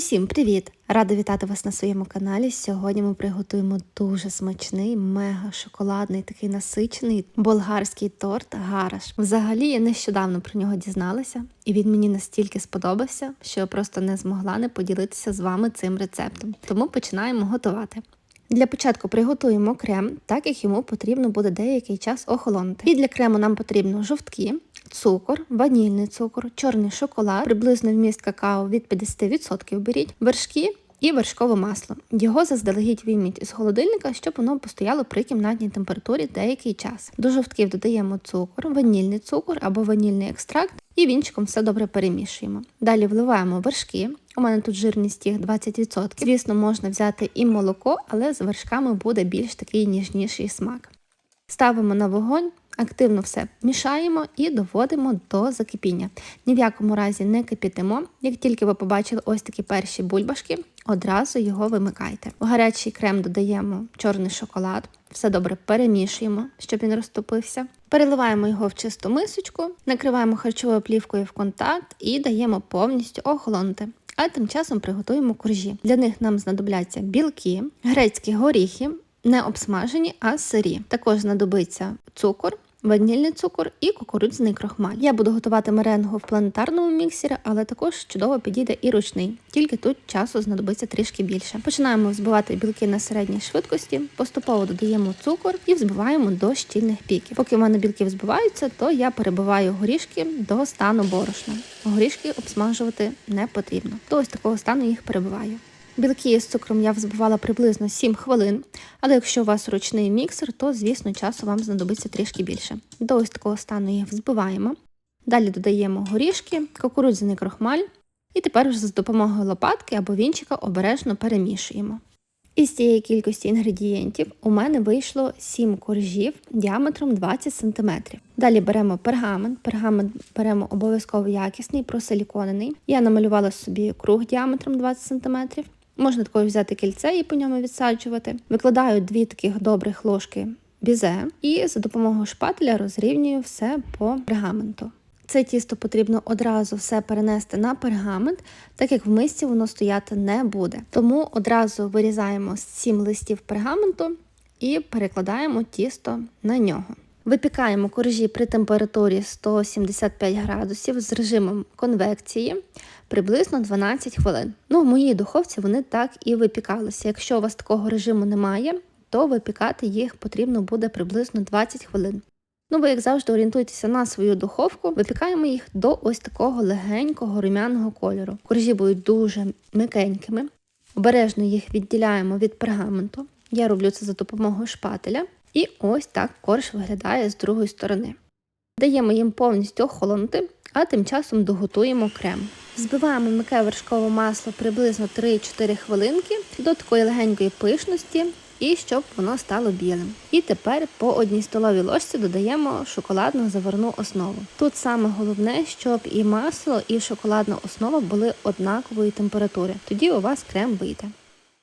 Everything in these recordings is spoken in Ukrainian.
Усім привіт! Рада вітати вас на своєму каналі. Сьогодні ми приготуємо дуже смачний, мега шоколадний, такий насичений болгарський торт гараш. Взагалі я нещодавно про нього дізналася, і він мені настільки сподобався, що я просто не змогла не поділитися з вами цим рецептом. Тому починаємо готувати. Для початку приготуємо крем, так як йому потрібно буде деякий час охолонути. І для крему нам потрібно жовтки, цукор, ванільний цукор, чорний шоколад, приблизно вміст какао від 50% беріть, вершки. І вершкове масло. Його заздалегідь вийміть з холодильника, щоб воно постояло при кімнатній температурі деякий час. До жовтків додаємо цукор, ванільний цукор або ванільний екстракт і вінчиком все добре перемішуємо. Далі вливаємо вершки. У мене тут жирність їх 20%. Звісно, можна взяти і молоко, але з вершками буде більш такий ніжніший смак. Ставимо на вогонь, активно все мішаємо і доводимо до закипіння. Ні в якому разі не кипітимо. Як тільки ви побачили ось такі перші бульбашки, одразу його вимикайте. У гарячий крем додаємо чорний шоколад, все добре перемішуємо, щоб він розтопився. Переливаємо його в чисту мисочку, накриваємо харчовою плівкою в контакт і даємо повністю охолонути. А тим часом приготуємо коржі. Для них нам знадобляться білки, грецькі горіхи, не обсмажені, а сирі. Також знадобиться цукор, ванільний цукор і кукурудзяний крохмаль. Я буду готувати меренгу в планетарному міксері, але також чудово підійде і ручний, тільки тут часу знадобиться трішки більше. Починаємо взбивати білки на середній швидкості, поступово додаємо цукор і взбиваємо до щільних піків. Поки в мене білки взбиваються, то я перебиваю горішки до стану борошна. Горішки обсмажувати не потрібно. До ось такого стану їх перебиваю. Білки з цукром я взбивала приблизно 7 хвилин, але якщо у вас ручний міксер, то, звісно, часу вам знадобиться трішки більше. До ось такого стану їх взбиваємо. Далі додаємо горішки, кукурудзяний крохмаль, і тепер вже з допомогою лопатки або вінчика обережно перемішуємо. Із цієї кількості інгредієнтів у мене вийшло 7 коржів діаметром 20 см. Далі беремо пергамент. Пергамент беремо обов'язково якісний, просиліконений. Я намалювала собі круг діаметром 20 см. Можна також взяти кільце і по ньому відсаджувати. Викладаю дві таких добрих ложки бізе і за допомогою шпателя розрівнюю все по пергаменту. Це тісто потрібно одразу все перенести на пергамент, так як в мисці воно стояти не буде. Тому одразу вирізаємо з 7 листів пергаменту і перекладаємо тісто на нього. Випікаємо коржі при температурі 175 градусів з режимом конвекції приблизно 12 хвилин. Ну, в моїй духовці вони так і випікалися. Якщо у вас такого режиму немає, то випікати їх потрібно буде приблизно 20 хвилин. Ну, ви, як завжди, орієнтуйтеся на свою духовку, випікаємо їх до ось такого легенького румяного кольору. Коржі будуть дуже м'якенькими. Обережно їх відділяємо від пергаменту. Я роблю це за допомогою шпателя. І ось так корж виглядає з другої сторони. Даємо їм повністю охолонути, а тим часом доготуємо крем. Збиваємо м'яке вершкове масло приблизно 3-4 хвилинки до такої легенької пишності і щоб воно стало білим. І тепер по одній столовій ложці додаємо шоколадну заварну основу. Тут саме головне, щоб і масло, і шоколадна основа були однакової температури. Тоді у вас крем вийде.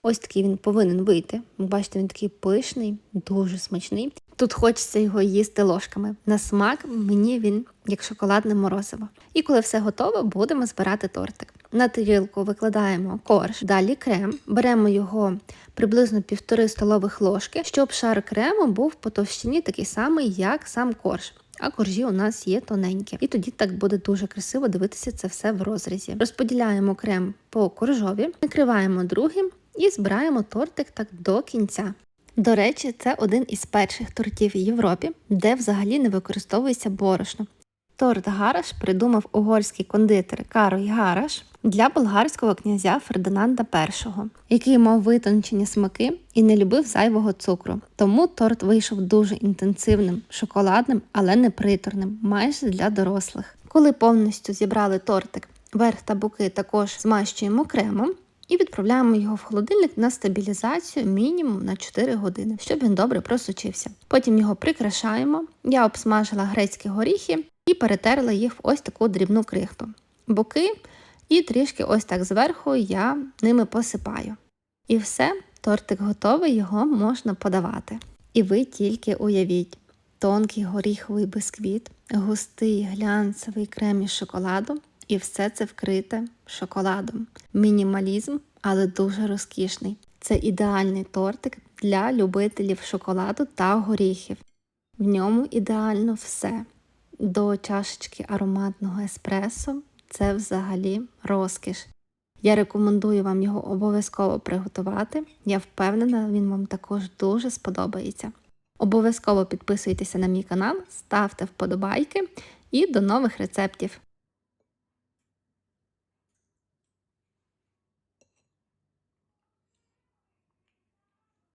Ось такий він повинен вийти. Бачите, він такий пишний, дуже смачний. Тут хочеться його їсти ложками. На смак мені він як шоколадне морозиво. І коли все готово, будемо збирати тортик. На тарілку викладаємо корж, далі крем, беремо його приблизно півтори столових ложки, щоб шар крему був по товщині такий самий, як сам корж. А коржі у нас є тоненькі. І тоді так буде дуже красиво дивитися це все в розрізі. Розподіляємо крем по коржові, накриваємо другим і збираємо тортик так до кінця. До речі, це один із перших тортів в Європі, де взагалі не використовується борошно. Торт Гараш придумав угорський кондитер Карой Гараш для болгарського князя Фердинанда І, який мав витончені смаки і не любив зайвого цукру. Тому торт вийшов дуже інтенсивним, шоколадним, але не приторним, майже для дорослих. Коли повністю зібрали тортик, верх та боки також змащуємо кремом. І відправляємо його в холодильник на стабілізацію мінімум на 4 години, щоб він добре просочився. Потім його прикрашаємо. Я обсмажила грецькі горіхи і перетерла їх в ось таку дрібну крихту. Боки і трішки ось так зверху я ними посипаю. І все, тортик готовий, його можна подавати. І ви тільки уявіть, тонкий горіховий бисквіт, густий глянцевий крем із шоколаду І все це вкрите шоколадом. Мінімалізм, але дуже розкішний. Це ідеальний тортик для любителів шоколаду та горіхів. В ньому ідеально все. До чашечки ароматного еспресо це взагалі розкіш. Я рекомендую вам його обов'язково приготувати. Я впевнена, він вам також дуже сподобається. Обов'язково підписуйтеся на мій канал, ставте вподобайки і до нових рецептів!